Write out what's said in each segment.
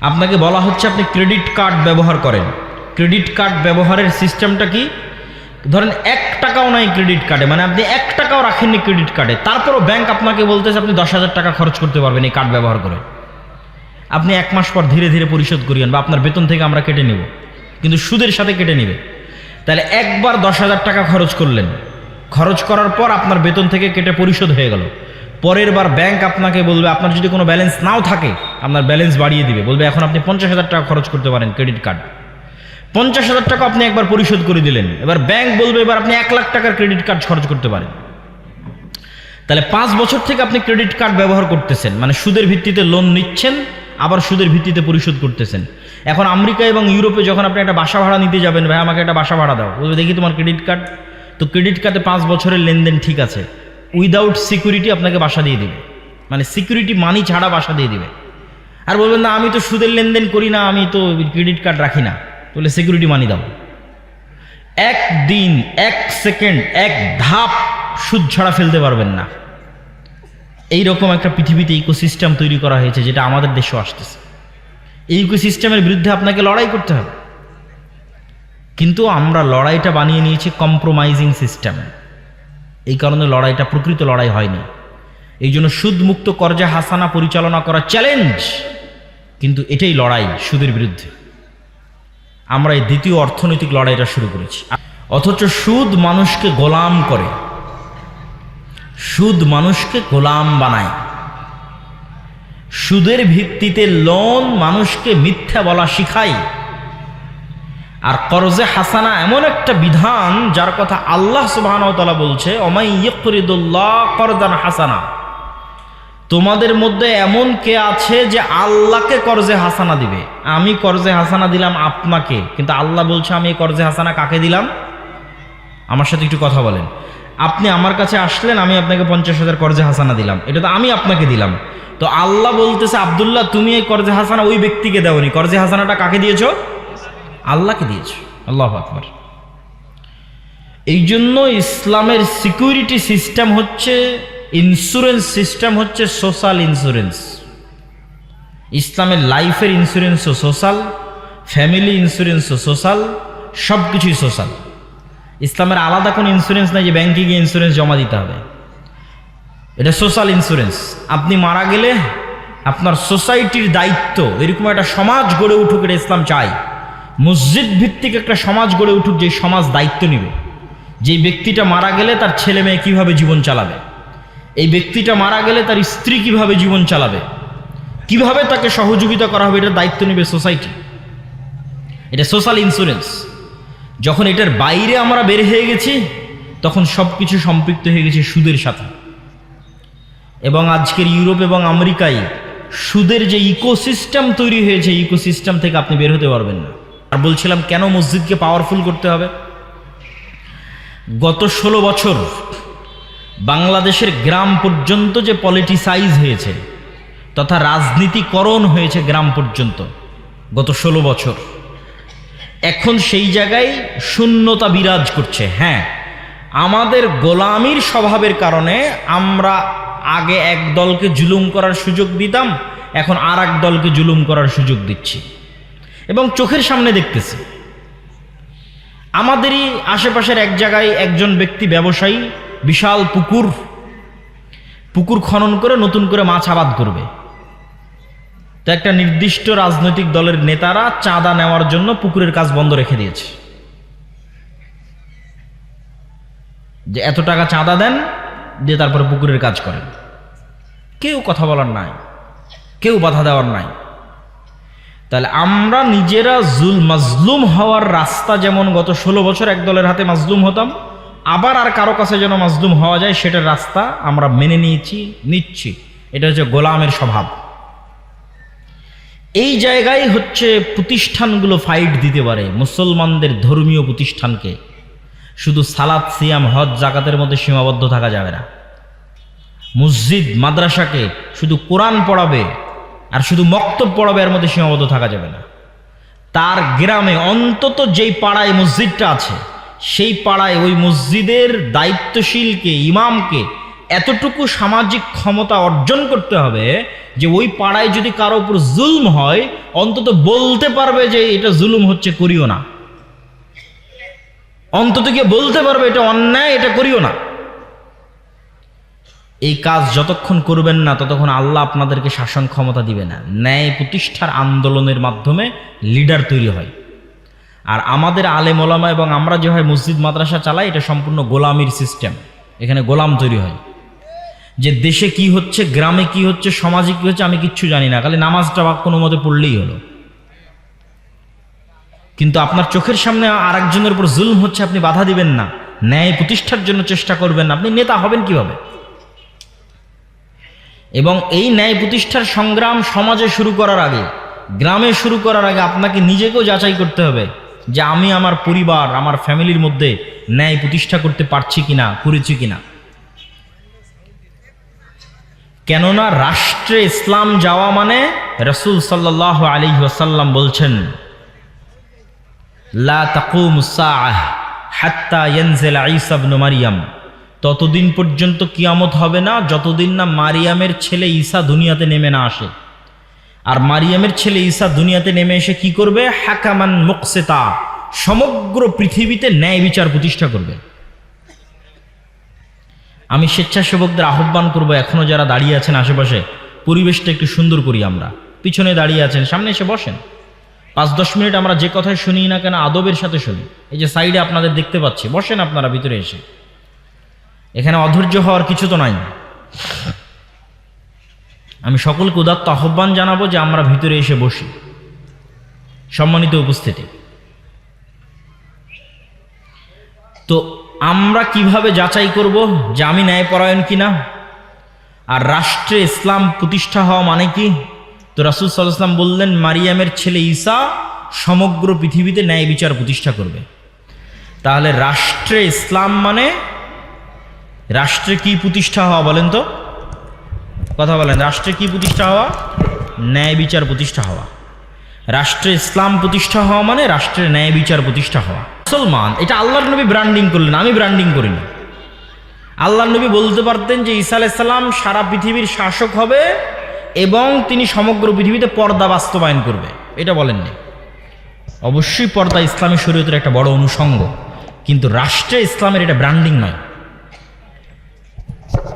আপনাকে বলা হচ্ছে আপনি ক্রেডিট কার্ড ব্যবহার করেন। ক্রেডিট কার্ড ব্যবহারের সিস্টেমটা কি? ধরেন এক টাকাও নাই ক্রেডিট কার্ডে মানে আপনি এক টাকাও রাখেননি ক্রেডিট কার্ডে। তারপরও ব্যাংক আপনাকে বলতেছে আপনি দশ হাজার টাকা খরচ করতে পারবেন এই কার্ড ব্যবহার করে। আপনি এক মাস পর ধীরে ধীরে পরিশোধ করিয়েন বা আপনার বেতন থেকে আমরা কেটে নেব, কিন্তু সুদের সাথে কেটে নেবে। তাহলে একবার দশ হাজার টাকা খরচ করলেন। খরচ করার পর আপনার বেতন থেকে কেটে পরিশোধ হয়ে গেল। পরের বার ব্যাংক আপনাকে বলবে, আপনার যদি কোনো ব্যালেন্স নাও থাকে, আপনার ব্যালেন্স বাড়িয়ে দিবে। বলবে, এখন আপনি পঞ্চাশ হাজার টাকা খরচ করতে পারেন ক্রেডিট কার্ড পঞ্চাশ হাজার টাকা আপনি একবার পরিশোধ করে দিলেন। এবার ব্যাংক বলবে, এবার আপনি এক লাখ টাকার ক্রেডিট কার্ড খরচ করতে পারেন। তাহলে পাঁচ বছর থেকে আপনি ক্রেডিট কার্ড ব্যবহার করতেছেন। মানে সুদের ভিত্তিতে লোন নিচ্ছেন, আবার সুদের ভিত্তিতে পরিশোধ করতেছেন। এখন আমেরিকা এবং ইউরোপে যখন আপনি একটা বাসা ভাড়া নিতে যাবেন, ভাই, আমাকে একটা বাসা ভাড়া দাও। বলবে, দেখি তোমার ক্রেডিট কার্ড তো ক্রেডিট কার্ডে পাঁচ বছরের লেনদেন ঠিক আছে। উইদাউট সিকিউরিটি আপনাকে বাসা দিয়ে দিবে। মানে সিকিউরিটি মানি ছাড়া বাসা দিয়ে দিবে। আর বলবেন, না, আমি তো সুদের লেনদেন করি না, আমি তো ক্রেডিট কার্ড রাখি না। বলে সিকিউরিটি মানি দাও। এক দিন, এক সেকেন্ড এক ধাপ সুদ ছাড়া ফেলতে পারবেন না। এই রকম একটা পৃথিবীতে ইকোসিস্টেম তৈরি করা হয়েছে, যেটা আমাদের দেশেও আসতেছে। এই ইকোসিস্টেমের বিরুদ্ধে আপনাকে লড়াই করতে হবে। কিন্তু আমরা লড়াইটা বানিয়ে নিয়েছি কম্প্রোমাইজিং সিস্টেম এই কারণে লড়াইটা প্রকৃত লড়াই হয়নি। এই জন্য সুদমুক্ত কর্জা হাসানা পরিচালনা করা চ্যালেঞ্জ কিন্তু এটাই লড়াই সুদের বিরুদ্ধে। আমরা এই দ্বিতীয় অর্থনৈতিক লড়াইটা শুরু করেছি। অথচ সুদ মানুষকে গোলাম করে। সুদ মানুষকে গোলাম বানায়। সুদের ভিত্তিতে লোন মানুষকে মিথ্যা বলা শিখায়। আর করজে হাসানা এমন একটা বিধান যার কথা আল্লাহ সুবাহানতালা বলছে অমাই ইয়করিদুল্লাহ করদান হাসানা। তোমাদের মধ্যে এমন কে আছে যে আল্লাহকে করজে হাসানা দিবে? আমি করজে হাসানা দিলাম আপনাকে, কিন্তু আল্লাহ বলছে, আমি এই করজে হাসানা কাকে দিলাম? আমার সাথে একটু কথা বলেন। আপনি আমার কাছে আসলেন, আমি আপনাকে পঞ্চাশ হাজার করজে হাসানা দিলাম। এটা তো আমি আপনাকে দিলাম। তো আল্লাহ বলতেছে, আবদুল্লাহ, তুমি এই করজে হাসানা ওই ব্যক্তিকে দেওনি। করজে হাসানাটা কাকে দিয়েছ? আল্লাহকে দিয়েছ। আল্লাহ আকবর। এই জন্য ইসলামের সিকিউরিটি সিস্টেম হচ্ছে, ইন্স্যুরেন্স সিস্টেম হচ্ছে সোশ্যাল ইন্স্যুরেন্স। ইসলামের লাইফের ইন্স্যুরেন্সও সোশ্যাল, ফ্যামিলি ইন্স্যুরেন্সও সোশ্যাল সব কিছুই সোশ্যাল। ইসলামের আলাদা কোনো ইন্স্যুরেন্স নাই যে ব্যাংকে গিয়ে ইন্স্যুরেন্স জমা দিতে হবে। এটা সোশ্যাল ইন্স্যুরেন্স। আপনি মারা গেলে আপনার সোসাইটির দায়িত্ব, এরকম একটা সমাজ গড়ে উঠুক এটা ইসলাম চায়। মসজিদ ভিত্তিক একটা সমাজ গড়ে উঠুক, যে সমাজ দায়িত্ব নেবে। যে ব্যক্তিটা মারা গেলে তার ছেলে মেয়ে কীভাবে জীবন চালাবে? এই ব্যক্তিটা মারা গেলে তার স্ত্রী কীভাবে জীবন চালাবে? কীভাবে তাকে সহযোগিতা করা হবে, এটার দায়িত্ব নেবে সোসাইটি। এটা সোশ্যাল ইন্স্যুরেন্স। যখন এটার বাইরে আমরা বের হয়ে গেছি, তখন সব কিছু সম্পৃক্ত হয়ে গেছে সুদের সাথে। এবং আজকের ইউরোপ এবং আমেরিকায় সুদের যে ইকোসিস্টেম তৈরি হয়েছে ইকোসিস্টেম থেকে আপনি বের হতে পারবেন না। আর বলছিলাম, কেন মসজিদকে পাওয়ারফুল করতে হবে? গত ষোলো বছর বাংলাদেশের গ্রাম পর্যন্ত যে পলিটিসাইজ হয়েছে, তথা রাজনীতিকরণ হয়েছে গ্রাম পর্যন্ত, গত ষোলো বছর, এখন সেই জায়গায় শূন্যতা বিরাজ করছে। হ্যাঁ আমাদের গোলামির স্বভাবের কারণে আমরা আগে এক দলকে জুলুম করার সুযোগ দিতাম, এখন আর দলকে জুলুম করার সুযোগ দিচ্ছি। এবং চোখের সামনে দেখতেছি। আমাদেরই আশেপাশের এক জায়গায় একজন ব্যক্তি ব্যবসায়ী, বিশাল পুকুর পুকুর খনন করে নতুন করে মাছ আবাদ করবে। তো একটা নির্দিষ্ট রাজনৈতিক দলের নেতারা চাঁদা নেওয়ার জন্য পুকুরের কাজ বন্ধ রেখে দিয়েছে। যে এত টাকা চাঁদা দেন, দিয়ে তারপরে পুকুরের কাজ করেন। কেউ কথা বলার নাই, কেউ বাধা দেওয়ার নাই। তাহলে আমরা নিজেরা জুল, মাজলুম হওয়ার রাস্তা যেমন গত ষোলো বছর এক দলের হাতে মাজলুম হতাম, আবার আর কারও কাছে যেন মাজলুম হওয়া যায়, সেটার রাস্তা আমরা মেনে নিয়েছি, নিচ্ছি। এটা হচ্ছে গোলামের স্বভাব। এই জায়গায় হচ্ছে প্রতিষ্ঠানগুলো ফাইট দিতে পারে, মুসলমানদের ধর্মীয় প্রতিষ্ঠানকে। শুধু সালাদ সিয়াম, হজ, জাকাতের মধ্যে সীমাবদ্ধ থাকা যাবে না। মসজিদ, মাদ্রাসাকে শুধু কোরআন পড়াবে আর শুধু মক্তব পড়াবে এর মধ্যে সীমাবদ্ধ থাকা যাবে না। তার গ্রামে অন্তত যেই পাড়ায় মসজিদটা আছে, সেই পাড়ায় ওই মসজিদের দায়িত্বশীলকে, ইমামকে এতটুকু সামাজিক ক্ষমতা অর্জন করতে হবে যে ওই পাড়ায় যদি কারও উপর জুলম হয়, অন্তত বলতে পারবে যে এটা জুলুম হচ্ছে, করিও না। অন্তত গিয়ে বলতে পারবে এটা অন্যায়, এটা করিও না। এই কাজ যতক্ষণ করবেন না, ততক্ষণ আল্লাহ আপনাদেরকে শাসন ক্ষমতা দিবে না। ন্যায় প্রতিষ্ঠার আন্দোলনের মাধ্যমে লিডার তৈরি হয়। আর আমাদের আলেম ওলামা এবং আমরা যে হয় মসজিদ, মাদ্রাসা চালাই, এটা সম্পূর্ণ গোলামির সিস্টেম এখানে গোলাম তৈরি হয়। যে দেশে কি হচ্ছে, গ্রামে কি হচ্ছে, সমাজে কি হচ্ছে, আমি কিচ্ছু জানি না। খালি নামাজটা বা কোনো মতে পড়লেই হলো। কিন্তু আপনার চোখের সামনে আরেকজনের উপর জুলম হচ্ছে, আপনি বাধা দিবেন না। ন্যায় প্রতিষ্ঠার জন্য চেষ্টা করবেন আপনি নেতা হবেন কীভাবে? এবং এই ন্যায় প্রতিষ্ঠার সংগ্রাম সমাজে শুরু করার আগে, গ্রামে শুরু করার আগে আপনাকে নিজেকেও যাচাই করতে হবে যে আমি আমার পরিবার, আমার ফ্যামিলির মধ্যে ন্যায় প্রতিষ্ঠা করতে পারছি কিনা, করেছি কিনা। কেননা রাষ্ট্রে ইসলাম যাওয়া মানে রসুল সাল্লাহ আলী ওয়াসাল্লাম বলছেন, লা তাকুম সাআহ হাত্তা ইয়ানজিল ঈসা ইবনে মারিয়াম। ততদিন পর্যন্ত কিয়ামত হবে না, যতদিন না মারিয়ামের ছেলে ঈসা দুনিয়াতে নেমে না আসে। আর মারিয়ামের ছেলে ঈসা দুনিয়াতে নেমে এসে কি করবে? হাকামান মুকসেতা, সমগ্র পৃথিবীতে ন্যায় বিচার প্রতিষ্ঠা করবে। আমি স্বেচ্ছাসেবকদের আহ্বান করব, এখনও যারা দাঁড়িয়ে আছেন আশেপাশে, পরিবেশটা একটু সুন্দর করি আমরা। পিছনে দাঁড়িয়ে আছেন, সামনে এসে বসেন। পাঁচ দশ মিনিট আমরা যে কথাই শুনি না কেন, আদবের সাথে শুনি। এই যে সাইডে আপনাদের দেখতে পাচ্ছি, বসেন আপনারা ভিতরে এসে। এখানে অধৈর্য হওয়ার কিছু তো নাই। আমি সকলকে উদাত্ত আহ্বান জানাব যে আমরা ভিতরে এসে বসি। সম্মানিত উপস্থিতি। তো আমরা কীভাবে যাচাই করব যে আমি ন্যায়পরায়ণ কিনা? আর রাষ্ট্রে ইসলাম প্রতিষ্ঠা হওয়া মানে কি? তো রাসুল সাল্লাম বললেন, মারিয়ামের ছেলে ঈসা সমগ্র পৃথিবীতে ন্যায় বিচার প্রতিষ্ঠা করবে। তাহলে রাষ্ট্রে ইসলাম মানে রাষ্ট্রে কি প্রতিষ্ঠা হওয়া বলেন তো? কথা বলেন, রাষ্ট্রে কি প্রতিষ্ঠা হওয়া? ন্যায় বিচার প্রতিষ্ঠা হওয়া। রাষ্ট্রে ইসলাম প্রতিষ্ঠা হওয়া মানে রাষ্ট্রে ন্যায় বিচার প্রতিষ্ঠা হওয়া। মুসলমান, এটা আল্লাহর নবী ব্র্যান্ডিং করলেন, আমি ব্র্যান্ডিং করিনি। আল্লাহ নবী বলতে পারতেন যে ঈসা আলাইসাল্লাম সারা পৃথিবীর শাসক হবে এবং তিনি সমগ্র পৃথিবীতে পর্দা বাস্তবায়ন করবে। এটা বলেননি। অবশ্যই পর্দা ইসলামী শরীয়তের একটা বড় অনুষঙ্গ। কিন্তু রাষ্ট্রে ইসলামের এটা ব্র্যান্ডিং নয়।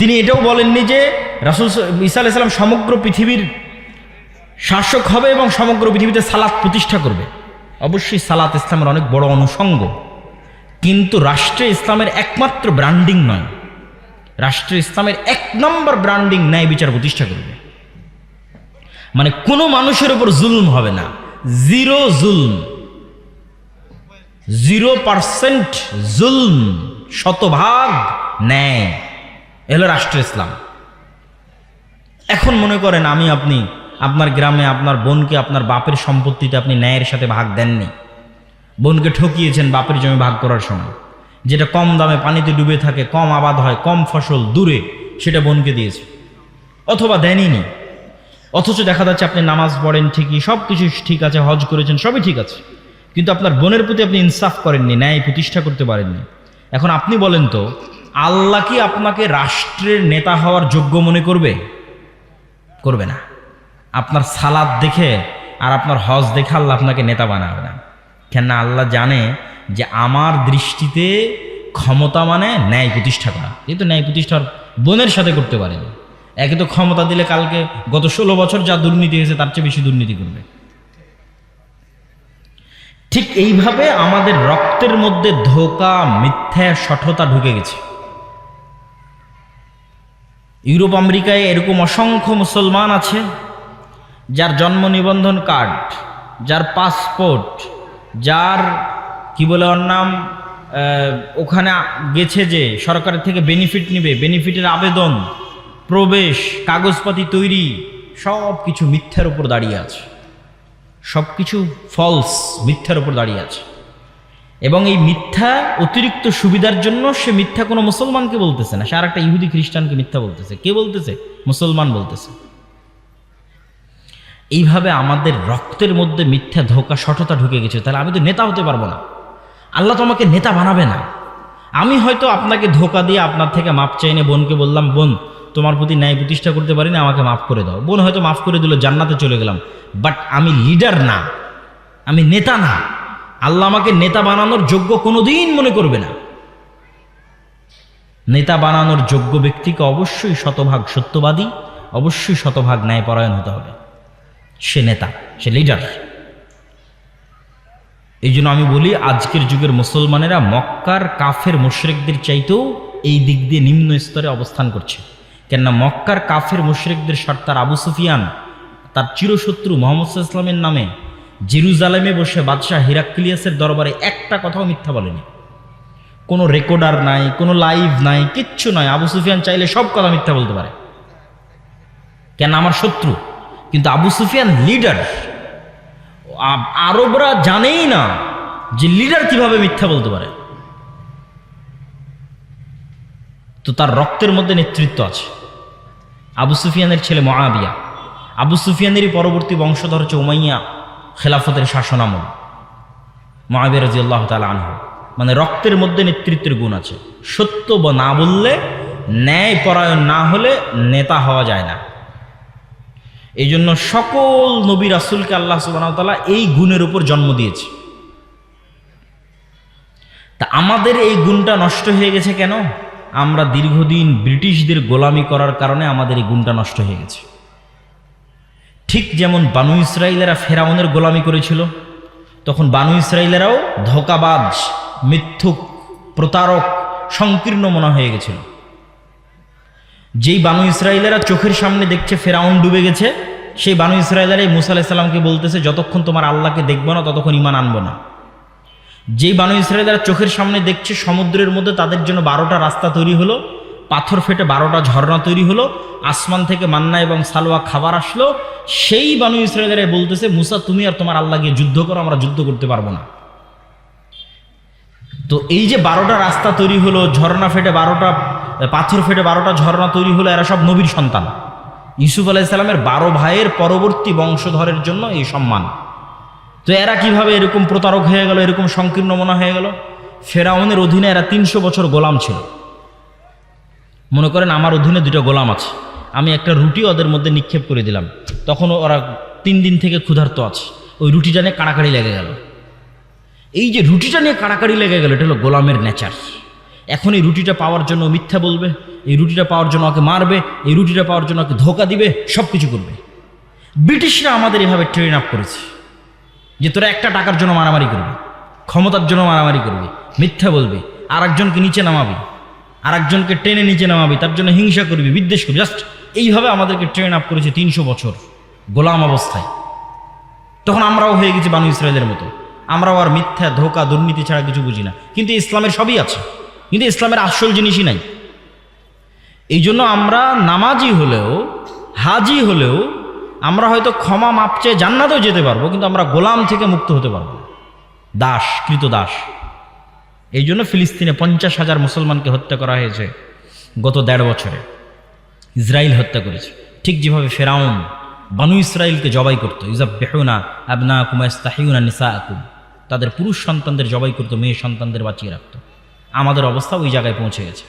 তিনি এটাও বলেননি যে রাসুল ঈসা আলাইসাল্লাম সমগ্র পৃথিবীর শাসক হবে এবং সমগ্র পৃথিবীতে সালাত প্রতিষ্ঠা করবে। অবশ্যই সালাত ইসলামের অনেক বড় অনুষঙ্গ। কিন্তু রাষ্ট্রে ইসলামের একমাত্র ব্র্যান্ডিং নয়। রাষ্ট্রে ইসলামের এক নম্বর ব্র্যান্ডিং ন্যায় বিচার প্রতিষ্ঠা করবে। মানে কোনো মানুষের উপর জুলুম হবে না। জিরো জুলম। জিরো পার্সেন্ট জুলম শতভাগ ন্যায়। এলো রাষ্ট্র ইসলাম। এখন মনে করেন আমি আপনি আপনার গ্রামে আপনার বোনকে আপনার বাপের সম্পত্তিতে আপনি ন্যায়ের সাথে ভাগ দেননি। বোনকে ঠকিয়েছেন বাপের জমি ভাগ করার সময়। যেটা কম দামে পানিতে ডুবে থাকে, কম আবাদ হয়, কম ফসল দূরে, সেটা বোনকে দিয়েছে। অথবা দেনইনি। অথচ দেখা যাচ্ছে আপনি নামাজ পড়েন ঠিকই সব কিছু ঠিক আছে, হজ করেছেন, সবই ঠিক আছে। কিন্তু আপনার বোনের প্রতি আপনি ইনসাফ করেননি, ন্যায় প্রতিষ্ঠা করতে পারেননি। এখন আপনি বলেন তো আল্লাহ কি আপনাকে রাষ্ট্রের নেতা হওয়ার যোগ্য মনে করবে? করবে না। আপনার সালাদ দেখে আর আপনার হজ দেখে আল্লাহ আপনাকে নেতা বানাবে না। কেন আল্লাহ জানে যে আমার দৃষ্টিতে ক্ষমতা মানে ন্যায় প্রতিষ্ঠা করা। যেহেতু ন্যায় প্রতিষ্ঠার বোনের সাথে করতে পারেনি। একে তো ক্ষমতা দিলে কালকে গত ষোলো বছর যা দুর্নীতি হয়েছে তার চেয়ে বেশি দুর্নীতি করবে। ঠিক এইভাবে আমাদের রক্তের মধ্যে ধোকা, মিথ্যা, সঠতা ঢুকে গেছে। ইউরোপ, আমেরিকায় এরকম অসংখ্য মুসলমান আছে, যার জন্ম নিবন্ধন কার্ড, যার পাসপোর্ট, যার, কি বলে ওর নাম ওখানে গেছে যে সরকারের থেকে বেনিফিট নেবে বেনিফিটের আবেদন, প্রবেশ, কাগজপাতি তৈরি সব কিছু মিথ্যার উপর দাঁড়িয়ে আছে। সব কিছু ফলস মিথ্যার উপর দাঁড়িয়ে আছে। এবং এই মিথ্যা অতিরিক্ত সুবিধার জন্য সে মিথ্যা কোনো মুসলমানকে বলতেছে না। সে আর একটা ইহুদি খ্রিস্টানকে মিথ্যা বলতেছে। কে বলতেছে? মুসলমান বলতেছে। এইভাবে আমাদের রক্তের মধ্যে মিথ্যা ধোকা সঠতা ঢুকে গেছে। তাহলে আমি তো নেতা হতে পারব না। আল্লাহ তো আমাকে নেতা বানাবে না। আমি হয়তো আপনাকে ধোকা দিয়ে আপনার থেকে মাপ চাইনে বোনকে বললাম, বোন, তোমার প্রতি ন্যায় প্রতিষ্ঠা করতে পারি না, আমাকে মাফ করে দাও। বোন হয়তো মাফ করে দিল, জান্নাতে চলে গেলাম। বাট আমি লিডার না। আমি নেতা না। আল্লাহ আমাকে নেতা বানানোর যোগ্য কোনোদিন মনে করবে না। নেতা বানানোর যোগ্য ব্যক্তিকে অবশ্যই শতভাগ সত্যবাদী, অবশ্যই শতভাগ ন্যায়পরায়ণ হতে হবে। সে নেতা, সে লিডার এই জন্য আমি বলি, আজকের যুগের মুসলমানেরা মক্কার কাফের মুশরেকদের চাইতেও এই দিক দিয়ে নিম্ন স্তরে অবস্থান করছে। কেননা মক্কার কাফের মুশরেকদের সর্দার আবু সুফিয়ান, তার চিরশত্রু মোহাম্মদ ইসলামের নামে জেরুজালেমে বসে বাদশাহ হিরাক্লিয়াসের দরবারে একটা কথাও মিথ্যা বলেনি। কোনো রেকর্ডার নাই, কোনো লাইভ নাই, কিচ্ছু নয় আবু সুফিয়ান চাইলে সব কথা মিথ্যা বলতে পারে। কেন আমার শত্রু? কিন্তু আবু সুফিয়ান লিডার আরবরা জানেই না যে লিডার কীভাবে মিথ্যা বলতে পারে। তো তার রক্তের মধ্যে নেতৃত্ব আছে। আবু সুফিয়ানের ছেলে মহাবিয়া আবু সুফিয়ানেরই পরবর্তী বংশধর হচ্ছে উমাইয়া। খেলাফতের শাসনামল। মহাবিয়া রাজি আল্লাহ তালা আনহ। মানে রক্তের মধ্যে নেতৃত্বের গুণ আছে। সত্য বা না বললে, ন্যায় পরায়ণ না হলে নেতা হওয়া যায় না। এই জন্য সকল নবী রাসুলকে আল্লাহ সুবাহতাল্লাহ এই গুণের উপর জন্ম দিয়েছে। তা আমাদের এই গুণটা নষ্ট হয়ে গেছে কেন? আমরা দীর্ঘদিন ব্রিটিশদের গোলামি করার কারণে আমাদের এই গুণটা নষ্ট হয়ে গেছে। ঠিক যেমন বানু ইসরায়েলেরা ফেরাউনের গোলামি করেছিল, তখন বানু ইসরায়েলেরাও ধোকাবাজ, মিথ্যুক, প্রতারক, সংকীর্ণ মনে হয়ে গেছিল। যেই বানু ইসরায়েলেরা চোখের সামনে দেখছে ফেরাউন ডুবে গেছে, সেই বানু ইসরায়েলেরাই মুসা আলাহিসাল্লামকে বলতেছে, যতক্ষণ তোমার আল্লাহকে দেখব না, ততক্ষণ ইমান আনব না। যেই বানু ইসরায়েলেরা চোখের সামনে দেখছে সমুদ্রের মধ্যে তাদের জন্য বারোটা রাস্তা তৈরি হলো পাথর ফেটে বারোটা ঝর্ণা তৈরি হলো, আসমান থেকে মান্না এবং সালোয়া খাবার আসলো, সেই বানু ইসরায়েলেরা বলতেছে, মুসা, তুমি আর তোমার আল্লাহ গিয়ে যুদ্ধ করো, আমরা যুদ্ধ করতে পারব না। তো এই যে বারোটা রাস্তা তৈরি হলো, ঝর্ণা ফেটে বারোটা, পাথর ফেটে বারোটা ঝর্ণা তৈরি হলো, এরা সব নবীর সন্তান। ইউসুফ আলাইসাল্লামের বারো ভাইয়ের পরবর্তী বংশধরের জন্য এই সম্মান। তো এরা কীভাবে এরকম প্রতারক হয়ে গেল, এরকম সংকীর্ণ মনে হয়ে গেল? ফেরাউনের অধীনে এরা তিনশো বছর গোলাম ছিল। মনে করেন আমার অধীনে দুটো গোলাম আছে। আমি একটা রুটি ওদের মধ্যে নিক্ষেপ করে দিলাম। তখন ওরা তিন দিন থেকে ক্ষুধার্ত আছে। ওই রুটিটা নিয়ে কাড়াকাড়ি লেগে গেল। এই যে রুটিটা নিয়ে কাড়াকাড়ি লেগে গেল, এটা হলো গোলামের নেচার এখন এই রুটিটা পাওয়ার জন্য মিথ্যা বলবে, এই রুটিটা পাওয়ার জন্য ওকে মারবে, এই রুটিটা পাওয়ার জন্য ওকে ধোকা দিবে সব কিছু করবে। ব্রিটিশরা আমাদের এভাবে ট্রেন আপ করেছে যে তোরা একটা টাকার জন্য মারামারি করবি, ক্ষমতার জন্য মারামারি করবি, মিথ্যা বলবি আর একজনকে নিচে নামাবি। আর একজনকে টেনে নিচে নামাবি, তার জন্য হিংসা করবি, বিদ্বেষ করবি। জাস্ট এইভাবে আমাদেরকে ট্রেন আপ করেছে তিনশো বছর, গোলাম অবস্থায়। তখন আমরাও হয়ে গেছি বানু ইসরায়েলের মতো। আমরাও আর মিথ্যা, ধোকা, দুর্নীতি ছাড়া কিছু বুঝি না। কিন্তু ইসলামের সবই আছে। কিন্তু ইসলামের আসল জিনিসই নাই। এই জন্য আমরা নামাজি হলেও, হাজি হলেও, আমরা হয়তো ক্ষমা মাপ চেয়ে জান্নাতেও যেতে পারব, কিন্তু আমরা গোলাম থেকে মুক্ত হতে পারব দাস কৃত দাস এই জন্য ফিলিস্তিনে পঞ্চাশ হাজার মুসলমানকে হত্যা করা হয়েছে গত দেড় বছরে। ইসরায়েল হত্যা করেছে। ঠিক যেভাবে ফেরাউন বানু ইসরায়েলকে জবাই করতো ইজাব বেহুনা আবনা কুমাস্তাহিউনা নিসা আকুম তাদের পুরুষ সন্তানদের জবাই করতো, মেয়ে সন্তানদের বাঁচিয়ে রাখতো। আমাদের অবস্থা ওই জায়গায় পৌঁছে গেছে।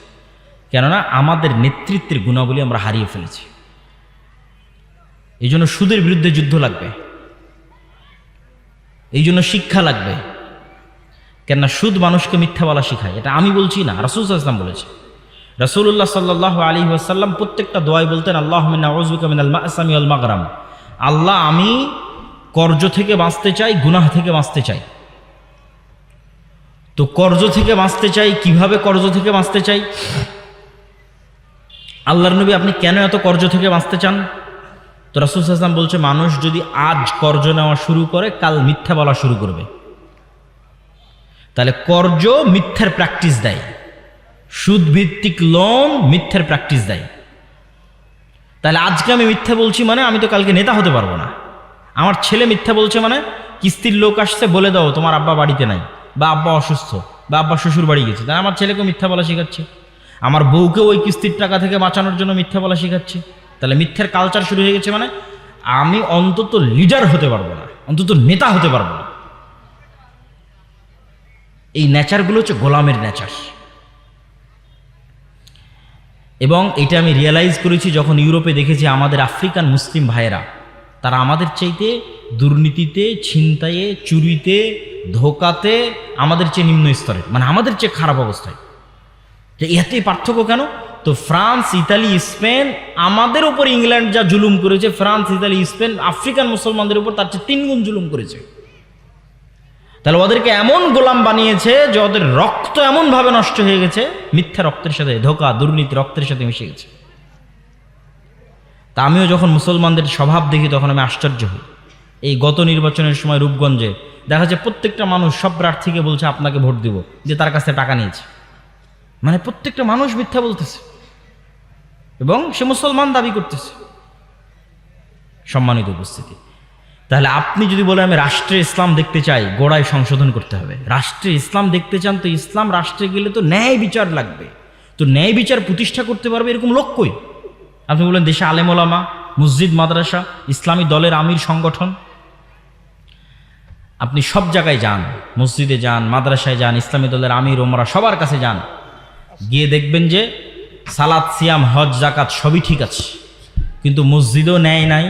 কেননা আমাদের নেতৃত্বের গুণাবলী আমরা হারিয়ে ফেলেছি। এই জন্য সুদের বিরুদ্ধে যুদ্ধ লাগবে। এই জন্য শিক্ষা লাগবে। কেননা সুদ মানুষকে মিথ্যা বলা শেখায়। এটা আমি বলছি না, রাসুল ইসলাম বলেছে। রসুল্লাহ সাল্লাহ আলী আসাল্লাম প্রত্যেকটা দোয়াই বলতেন আল্লাহ আল মাগরাম। আল্লাহ আমি কর্জ থেকে বাঁচতে চাই, গুনাহ থেকে বাঁচতে চাই। তো কর্জ থেকে বাঁচতে চাই, কীভাবে কর্জ থেকে বাঁচতে চাই? আল্লাহর নবী আপনি কেন এত কর্জ থেকে বাঁচতে চান? তো রাসুল আসলাম বলছে, মানুষ যদি আজ কর্জ নেওয়া শুরু করে, কাল মিথ্যা বলা শুরু করবে। তাহলে কর্জ মিথ্যার প্র্যাকটিস দেয়। সুদভিত্তিক লোন মিথ্যার প্র্যাকটিস দেয়। তাহলে আজকে আমি মিথ্যা বলছি মানে আমি তো কালকে নেতা হতে পারব না। আমার ছেলে মিথ্যা বলছে মানে কিস্তির লোক আসছে, বলে দাও, তোমার আব্বা বাড়িতে নাই বা আব্বা অসুস্থ বা আব্বা শ্বশুর বাড়ি গেছে। তাই আমার ছেলেকেও মিথ্যা বলা শেখাচ্ছে। আমার বউকে ওই কিস্তির টাকা থেকে বাঁচানোর জন্য মিথ্যা বলা শেখাচ্ছে। তাহলে মিথ্যার কালচার শুরু হয়ে গেছে মানে আমি অন্তত লিডার হতে পারব না, অন্তত নেতা হতে পারব না। এই নেচারগুলো হচ্ছে গোলামের নেচার এবং এটা আমি রিয়েলাইজ করেছি যখন ইউরোপে দেখেছি আমাদের আফ্রিকান মুসলিম ভাইয়েরা, তারা আমাদের চাইতে দুর্নীতিতে, ছিনতাইয়ে, চুরিতে, ধোকাতে আমাদের চেয়ে নিম্ন স্তরে মানে আমাদের চেয়ে খারাপ অবস্থায়। যে এতেই পার্থক্য কেন? তো ফ্রান্স, ইতালি, স্পেন আমাদের উপর ইংল্যান্ড যা জুলুম করেছে, ফ্রান্স, ইতালি, স্পেন, আফ্রিকান মুসলমানদের উপর তার চেয়ে তিনগুণ জুলুম করেছে। তাহলে ওদেরকে এমন গোলাম বানিয়েছে যে ওদের রক্ত এমনভাবে নষ্ট হয়ে গেছে, মিথ্যা রক্তের সাথে, ধোকা, দুর্নীতি রক্তের সাথে মিশে গেছে। তা আমিও যখন মুসলমানদের স্বভাব দেখি, তখন আমি আশ্চর্য হই। এই গত নির্বাচনের সময় রূপগঞ্জে দেখা যায় প্রত্যেকটা মানুষ সব প্রার্থীকে বলছে, আপনাকে ভোট দিব। যে তার কাছ টাকা নিয়েছে। মানে প্রত্যেকটা মানুষ মিথ্যা বলতেছে। এবং সে মুসলমান দাবি করতেছে। সম্মানিত উপস্থিতি। তাহলে আপনি যদি বলে আমি রাষ্ট্রে ইসলাম দেখতে চাই, গোড়ায় সংশোধন করতে হবে। রাষ্ট্রে ইসলাম দেখতে চান তো ইসলাম রাষ্ট্রে গেলে তো ন্যায় বিচার লাগবে। তো ন্যায় বিচার প্রতিষ্ঠা করতে পারবে এরকম লক্ষ্যই আপনি বলেন দেশে আলেমোলামা মসজিদ, মাদ্রাসা, ইসলামী দলের আমির সংগঠন। আপনি সব জায়গায় যান, মসজিদে যান, মাদ্রাসায় যান, ইসলামী দলের আমির ওমরা সবার কাছে যান। গিয়ে দেখবেন যে সালাদ সিয়াম, হজ জাকাত সবই ঠিক আছে। কিন্তু মসজিদও নেয় নাই,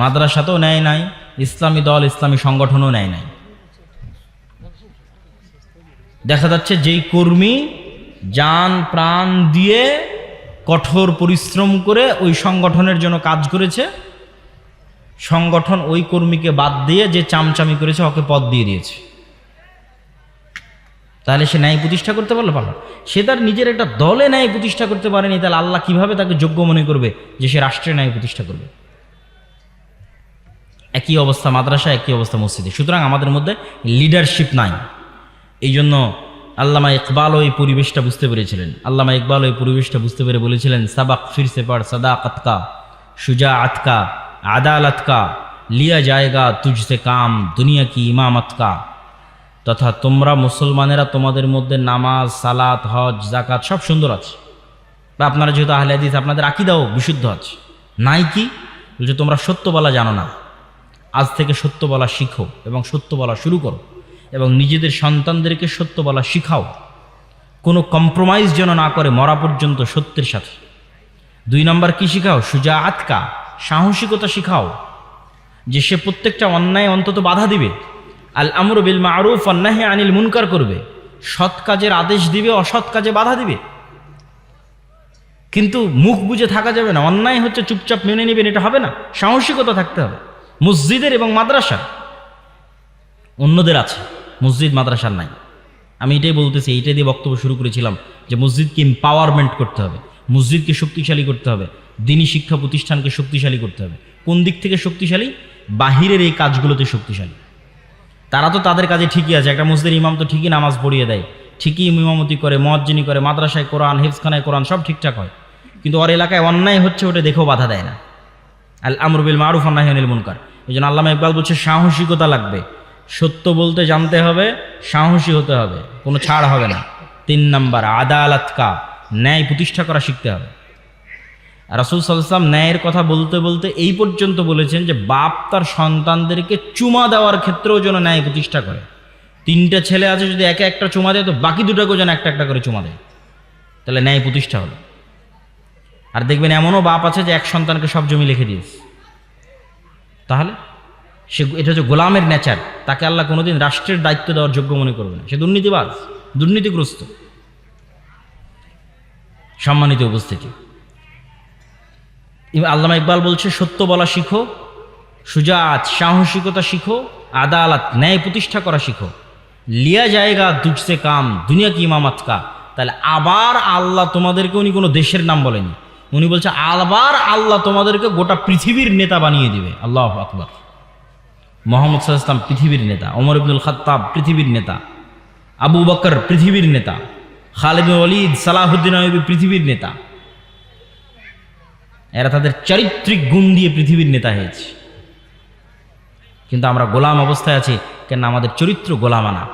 মাদ্রাসাতেও নেয় নাই ইসলামী দল, ইসলামী সংগঠনও নেয় নাই। দেখা যাচ্ছে যেই কর্মী যান, প্রাণ দিয়ে কঠোর পরিশ্রম করে ওই সংগঠনের জন্য কাজ করেছে, সংগঠন ওই কর্মীকে বাদ দিয়ে যে চামচামি করেছে, ওকে পদ দিয়ে দিয়েছে। তাহলে সে ন্যায় প্রতিষ্ঠা করতে পারল পারল সে তার নিজের একটা দলে ন্যায় প্রতিষ্ঠা করতে পারেনি, তাহলে আল্লাহ কীভাবে তাকে যোগ্য মনে করবে যে সে রাষ্ট্রে ন্যায় প্রতিষ্ঠা করবে? একই অবস্থা মাদ্রাসা, একই অবস্থা মসজিদে। সুতরাং আমাদের মধ্যে লিডারশিপ নাই। এই জন্য আল্লামা ইকবাল ওই পরিবেশটা বুঝতে পেরেছিলেন। আল্লামা ইকবাল ওই পরিবেশটা বুঝতে পেরে বলেছিলেন, সাবাক ফিরসে পড় সদা আতকা সুজা আতকা আদালত কা, লিয়া জায়গা তুঝসে কাম, দুনিয়া কি ইমামত কা। তথা তোমরা মুসলমানেরা তোমাদের মধ্যে নামাজ, সালাত, হজ জাকাত সব সুন্দর আছে। বা আপনারা যেহেতু আহলে হাদিস, আপনাদের আকিদাও বিশুদ্ধ আছে। নাই কি? বলছে, তোমরা সত্য বলা জানো না। আজ থেকে সত্য বলা শিখো এবং সত্য বলা শুরু করো এবং নিজেদের সন্তানদেরকে সত্য বলা শিখাও। কোনো কম্প্রোমাইজ যেন না করে মরা পর্যন্ত সত্যের সাথে। দুই নম্বর কি শিখাও? সুজা আতকা সাহসিকতা শিখাও। যে সে প্রত্যেকটা অন্যায় অন্তত বাধা দিবে। আল আমর বিল মারুফ অন্যাহে আনিল মুনকার করবে। সৎ কাজের আদেশ দিবে, অসৎ কাজে বাধা দিবে। কিন্তু মুখ বুঝে থাকা যাবে না। অন্যায় হচ্ছে চুপচাপ মেনে নেবেন, এটা হবে না। সাহসিকতা থাকতে হবে। মসজিদের এবং মাদ্রাসার। অন্যদের আছে, মসজিদ, মাদ্রাসার নাই। আমি এটাই বলতেছি, এইটাই দিয়ে বক্তব্য শুরু করেছিলাম যে মসজিদকে এম্পাওয়ারমেন্ট করতে হবে, মসজিদকে শক্তিশালী করতে হবে, দিনী শিক্ষা প্রতিষ্ঠানকে শক্তিশালী করতে হবে। কোন দিক থেকে শক্তিশালী? বাহিরের এই কাজগুলোতে শক্তিশালী। তারা তো তাদের কাজে ঠিকই আছে, একটা মসজিদের ইমাম তো ঠিকই নামাজ পড়িয়ে দেয়, ঠিকই ইমামতি করে মজ্জিনী করে, মাদ্রাসায় কোরআন হেফসখানায় কোরআন সব ঠিকঠাক হয়। কিন্তু ওর এলাকায় অন্যায় হচ্ছে, ওটা দেখেও বাধা দেয় না। আল আমরুবিল মারুফ আন্নাহ আনিল মুনকার। এই জন্য আল্লামা ইকবাল বলছে, সাহসিকতা লাগবে। সত্য বলতে জানতে হবে, সাহসী হতে হবে, কোনো ছাড় হবে না। তিন নাম্বার, আদালত কা, ন্যায় প্রতিষ্ঠা করা শিখতে হবে। রাসুল সাল্লাম ন্যায়ের কথা বলতে বলতে এই পর্যন্ত বলেছেন যে, বাপ তার সন্তানদেরকে চুমা দেওয়ার ক্ষেত্রেও যেন ন্যায় প্রতিষ্ঠা করে। তিনটা ছেলে আছে, যদি একে একটা চুমা দেয়, তো বাকি দুটাকেও যেন একটা একটা করে চুমা দেয়। তাহলে ন্যায় প্রতিষ্ঠা হলো। আর দেখবেন এমনও বাপ আছে যে এক সন্তানকে সব জমি লিখে দিয়েছে। তাহলে? সে এটা হচ্ছে গোলামের নেচার। তাকে আল্লাহ কোনোদিন রাষ্ট্রের দায়িত্ব দেওয়ার যোগ্য মনে করবে না। সে দুর্নীতিবাজ, দুর্নীতিগ্রস্ত। সম্মানিত উপস্থিতি। আল্লামা ইকবাল বলছে, সত্য বলা শিখো, সুজাত, সাহসিকতা শিখো, আদালত, ন্যায় প্রতিষ্ঠা করা শিখো। লিয়া জায়গা দুজসে কাম, দুনিয়া কি ইমামাত কা? তাহলে আবার আল্লাহ তোমাদেরকে উনি কোনো দেশের নাম বলেনি। উনি বলছে আবার আল্লাহ তোমাদেরকে গোটা পৃথিবীর নেতা বানিয়ে দিবে। আল্লাহ আকবর। মোহাম্মদ সাল্লাম পৃথিবীর নেতা, ওমর ইবনুল খাত্তাব পৃথিবীর নেতা, আবু বকর পৃথিবীর নেতা, খালেদ অলিদ সালাহুদ্দিন আয়বি পৃথিবীর নেতা। এরা তাদের চারিত্রিক গুণ দিয়ে পৃথিবীর নেতা হয়েছে। কিন্তু আমরা গোলাম অবস্থায় আছি কেন আমাদের চরিত্র গোলামানা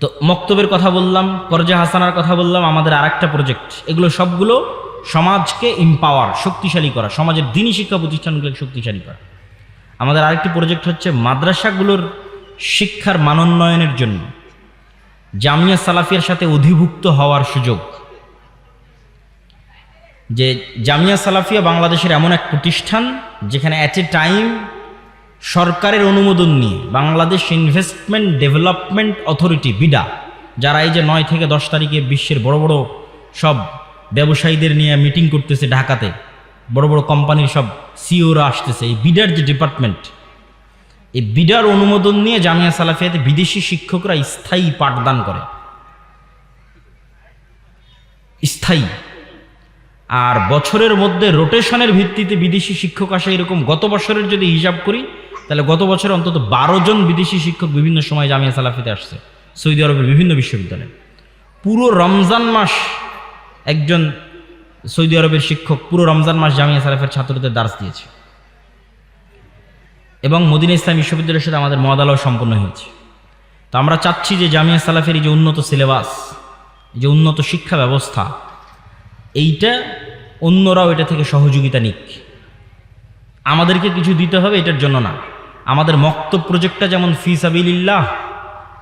তো মক্তবের কথা বললাম করজা হাসানার কথা বললাম, আমাদের আরেকটা প্রজেক্ট এগুলো সবগুলো সমাজকে এম্পাওয়ার শক্তিশালী করা, সমাজের দিনী শিক্ষা প্রতিষ্ঠানগুলোকে শক্তিশালী করা। আমাদের আরেকটি প্রজেক্ট হচ্ছে মাদ্রাসাগুলোর শিক্ষার মানোন্নয়নের জন্য। জামিয়া সালাফিয়ার সাথে অধিভুক্ত হওয়ার সুযোগ। যে জামিয়া সালাফিয়া বাংলাদেশের এমন এক প্রতিষ্ঠান, যেখানে অ্যাট এ টাইম সরকারের অনুমোদন নিয়ে Bangladesh investment development authority BIDA, যারা এই যে নয় থেকে দশ তারিখে বিশ্বের বড় বড় সব ব্যবসায়ীদের নিয়ে মিটিং করতেছে ঢাকাতে, বড় বড় কোম্পানির সব সিওরা আসতেছে, এই বিডার যে ডিপার্টমেন্ট এই বিডার অনুমোদন নিয়ে জামিয়া সালাফিয়াতে বিদেশি শিক্ষকরা স্থায়ী পাঠদান করে। স্থায়ী। আর বছরের মধ্যে রোটেশনের ভিত্তিতে বিদেশি শিক্ষক আসে এরকম, গত বছরের যদি হিসাব করি তাহলে গত বছর অন্তত বারো জন বিদেশি শিক্ষক বিভিন্ন সময় জামিয়া সালাফিতে আসছে। সৌদি আরবের বিভিন্ন বিশ্ববিদ্যালয়ে। পুরো রমজান মাস একজন সৌদি আরবের শিক্ষক পুরো রমজান মাস জামিয়া সালাফের ছাত্রদের দার্স দিয়েছে। এবং মদিনা ইসলাম বিশ্ববিদ্যালয়ের সাথে আমাদের মদালাও সম্পন্ন হয়েছে। তো আমরা চাচ্ছি যে জামিয়া সালাফের এই যে উন্নত সিলেবাস, যে উন্নত শিক্ষা ব্যবস্থা, এইটা অন্যরাও এটা থেকে সহযোগিতা নিক। আমাদেরকে কিছু দিতে হবে এটার জন্য না। আমাদের মক্তব প্রজেক্টটা যেমন ফি সাবিল্লাহ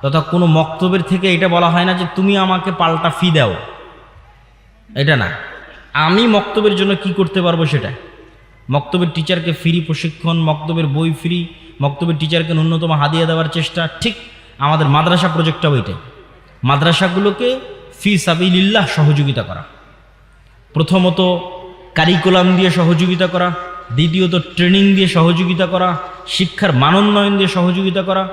তথা কোনো মক্তবের থেকে এটা বলা হয় না যে তুমি আমাকে পাল্টা ফি দাও। এটা না। আমি মক্তবের জন্য কি করতে পারব সেটা? মক্তবের টিচারকে ফ্রি প্রশিক্ষণ, মক্তবের বই ফ্রি মক্তবের টিচারকে ন্যূনতম হাদিয়া দেওয়ার চেষ্টা, ঠিক আমাদের মাদ্রাসা প্রজেক্টটাও এটাই মাদ্রাসাগুলোকে ফি সাবিল্লাহ সহযোগিতা করা। প্রথমত কারিকুলাম দিয়ে সহযোগিতা করা, দ্বিতীয়ত ট্রেনিং দিয়ে সহযোগিতা করা শিক্ষার মানোন্নয়ন দিয়ে সহযোগিতা করা।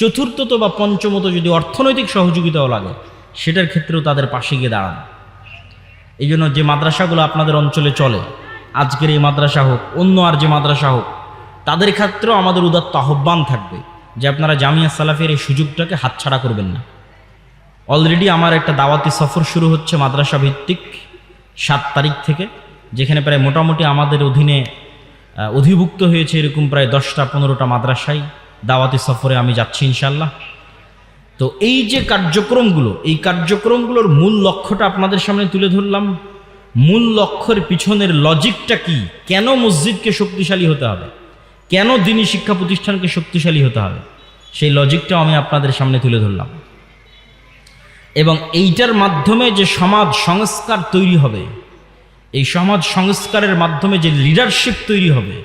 চতুর্থত বা পঞ্চমত যদি অর্থনৈতিক সহযোগিতাও লাগে, সেটার ক্ষেত্রেও তাদের পাশে গিয়ে দাঁড়ানো। এই জন্য যে মাদ্রাসাগুলো আপনাদের অঞ্চলে চলে, আজকের এই মাদ্রাসা হোক, অন্য আর যে মাদ্রাসা হোক, তাদের ক্ষেত্রেও আমাদের উদাত্ত আহ্বান থাকবে যে আপনারা জামিয়া সালাফের এই সুযোগটাকে হাতছাড়া করবেন না। অলরেডি আমার একটা দাওয়াতি সফর শুরু হচ্ছে মাদ্রাসা ভিত্তিক সাত তারিখ থেকে, যেখানে প্রায় মোটামুটি আমাদের অধীনে অধিভুক্ত হয়েছে এরকম প্রায় দশটা, পনেরোটা মাদ্রাসায়। দাওয়াতি সফরে আমি যাচ্ছি ইনশাল্লাহ তো এই যে কার্যক্রমগুলো, এই কার্যক্রমগুলোর মূল লক্ষ্যটা আপনাদের সামনে তুলে ধরলাম। মূল লক্ষ্যের পিছনের লজিকটা কি? কেন মসজিদকে শক্তিশালী হতে হবে? কেন দিনী শিক্ষা প্রতিষ্ঠানকে শক্তিশালী হতে হবে? সেই লজিকটাও আমি আপনাদের সামনে তুলে ধরলাম। এবং এইটার মাধ্যমে যে সমাজ সংস্কার তৈরি হবে এই সমাজ সংস্কারের মাধ্যমে যে লিডারশিপ তৈরি হবে,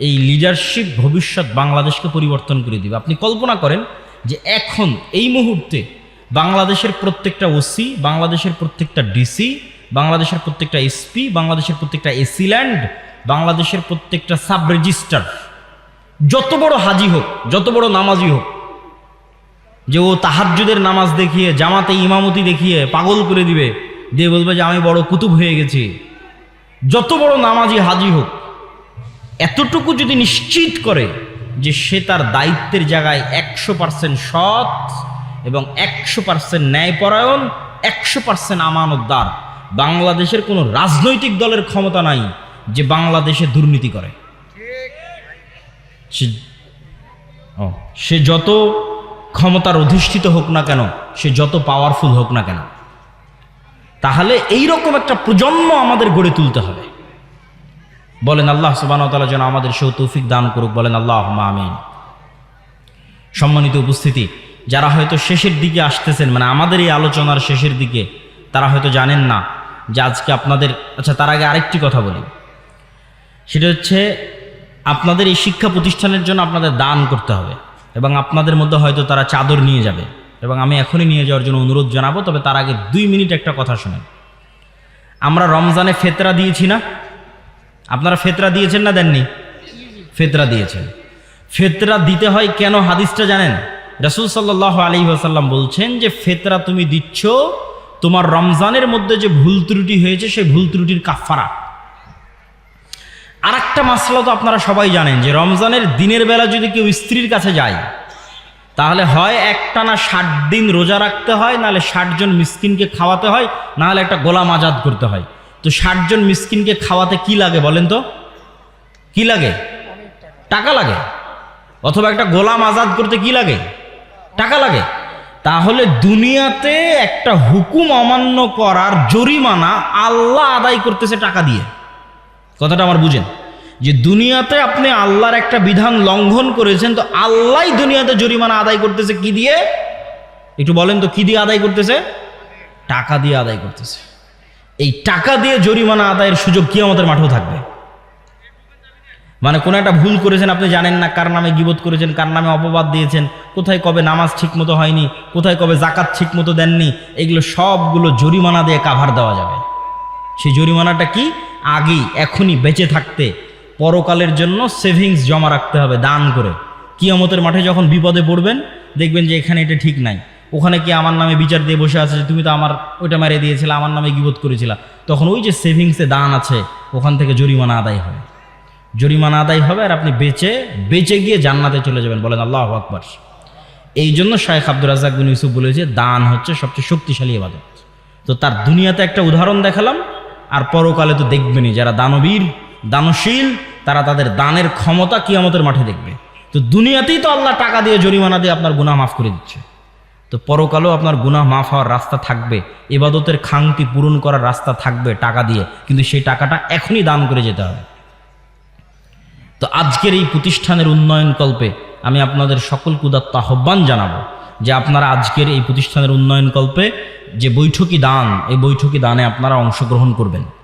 এই লিডারশিপ ভবিষ্যৎ বাংলাদেশকে পরিবর্তন করে দিবে। আপনি কল্পনা করেন যে এখন, এই মুহূর্তে বাংলাদেশের প্রত্যেকটা ওসি বাংলাদেশের প্রত্যেকটা ডিসি বাংলাদেশের প্রত্যেকটা এসপি বাংলাদেশের প্রত্যেকটা এসিল্যান্ড বাংলাদেশের প্রত্যেকটা সাব রেজিস্টার যত বড় হাজি হোক, যত বড় নামাজি হোক, যে ও তাহাজ্জুদের নামাজ দেখিয়ে, জামাতে ইমামতি দেখিয়ে পাগল করে দিবে, দিয়ে বলবে যে আমি বড় কুতুব হয়ে গেছি। যত বড় নামাজি হাজি হোক, এতটুকু যদি নিশ্চিত করে যে সে তার দায়িত্বের জায়গায় একশো পার্সেন্ট সৎ এবং একশো পার্সেন্ট ন্যায়পরায়ণ, একশো পার্সেন্ট আমানতদার, বাংলাদেশের কোনো রাজনৈতিক দলের ক্ষমতা নাই যে বাংলাদেশে দুর্নীতি করে। সে যত ক্ষমতার অধিষ্ঠিত হোক না কেন, সে যত পাওয়ারফুল হোক না কেন তাহলে এই রকম একটা প্রজন্ম আমাদের গড়ে তুলতে হবে। বলেন আল্লাহ সুবাহতালা যেন আমাদের সেও তৌফিক দান করুক, বলেন আল্লাহ আমিন। সম্মানিত উপস্থিতি, যারা হয়তো শেষের দিকে আসতেছেন মানে আমাদের এই আলোচনার শেষের দিকে, তারা হয়তো জানেন না যে আজকে আপনাদের আচ্ছা তার আগে আরেকটি কথা বলি। সেটা হচ্ছে, আপনাদের এই শিক্ষা প্রতিষ্ঠানের জন্য আপনাদের দান করতে হবে, এবং আপনাদের মধ্যে হয়তো তারা চাদর নিয়ে যাবে। এবং আমি এখনই নিয়ে যাওয়ার জন্য অনুরোধ জানাব, তবে তার আগে দুই মিনিট একটা কথা শোনেন। আমরা রমজানে ফেতরা দিয়েছি না? আপনারা ফেতরা দিয়েছেন না দেননি? ফেতরা দিয়েছেন। ফেতরা দিতে হয় কেন? হাদিসটা জানেন? রসুল সাল্লাহ আলী আসাল্লাম বলছেন যে, ফেতরা তুমি দিচ্ছ, তোমার রমজানের মধ্যে যে ভুল ত্রুটি হয়েছে, সেই ভুল ত্রুটির কাফারা আর একটা মাসলা তো আপনারা সবাই জানেন যে, রমজানের দিনের বেলা যদি কেউ স্ত্রীর কাছে যায় তাহলে হয় একটানা ষাট দিন রোজা রাখতে হয়, নাহলে ষাট জন মিসকিনকে খাওয়াতে হয়, নাহলে একটা গোলাম আজাদ করতে হয়। তো ষাট জন মিসকিনকে খাওয়াতে কি লাগে বলেন তো? কি লাগে? টাকা লাগে। অথবা একটা গোলাম আজাদ করতে কি লাগে? টাকা লাগে। তাহলে দুনিয়াতে একটা হুকুম অমান্য করার জরিমানা আল্লাহ আদায় করতেছে টাকা দিয়ে। কথাটা আমার বুঝেন? যে দুনিয়াতে আপনি আল্লাহর একটা বিধান লঙ্ঘন করেছেন, তো আল্লাহ দুনিয়াতে জরিমানা আদায় করতেছে কি দিয়ে? একটু বলেন তো, কি দিয়ে আদায় করতেছে? টাকা দিয়ে আদায় করতেছে। এই টাকা দিয়ে জরিমানা আদায়ের সুযোগ কি আমাদের মাঠেও থাকবে? মানে কোনো একটা ভুল করেছেন, আপনি জানেন না কার নামে গিবোধ করেছেন, কার নামে অপবাদ দিয়েছেন, কোথায় কবে নামাজ ঠিক মতো হয়নি, কোথায় কবে জাকাত ঠিক মতো দেননি, এগুলো সবগুলো জরিমানা দিয়ে কাভার দেওয়া যাবে। সেই জরিমানাটা কি? আগেই, এখনই বেঁচে থাকতে পরকালের জন্য সেভিংস জমা রাখতে হবে, দান করে। কিয়ামতের মাঠে যখন বিপদে পড়বেন, দেখবেন যে এখানে এটা ঠিক নাই। ওখানে কি আমার নামে বিচার দিয়ে বসে আছে যে তুমি তো আমার, ওইটা মেরে দিয়েছিলে, আমার নামে গিবোধ করেছিলা। তখন ওই যে সেভিংসে দান আছে, ওখান থেকে জরিমানা আদায় হবে। জরিমানা আদায় হবে আর আপনি বেচে বেচে গিয়ে জান্নাতে চলে যাবেন। বলেন আল্লাহ আকবর। এই জন্য শায়েখ আব্দুর রাজাক বিন ইউসুফ বলেছে দান হচ্ছে সবচেয়ে শক্তিশালী ইবাদত। তো তার দুনিয়াতে একটা উদাহরণ দেখালাম, আর পরকালে তো দেখবেনই, যারা দানবীর দানশীল, তারা তাদের দানের ক্ষমতা কিয়ামতের মাঠে দেখবে। তো দুনিয়াতেই তো আল্লাহ টাকা দিয়ে জরিমানা দিয়ে আপনার গুনাহ মাফ করে দিচ্ছে। তো পরকালেও আপনার গুনাহ মাফ হওয়ার রাস্তা থাকবে ইবাদতের খাংতি পূরণ করার রাস্তা থাকবে টাকা দিয়ে, কিন্তু সেই টাকাটা এখনই দান করে যেতে হবে। তো আজকের এই প্রতিষ্ঠানের উন্নয়ন কল্পে আমি আপনাদের সকল কুদাত্ত আহ্বান জানাব যে আপনারা আজকের এই প্রতিষ্ঠানের উন্নয়ন কল্পে যে বৈঠকি দান, এই বৈঠকি দানে আপনারা অংশগ্রহণ করবেন।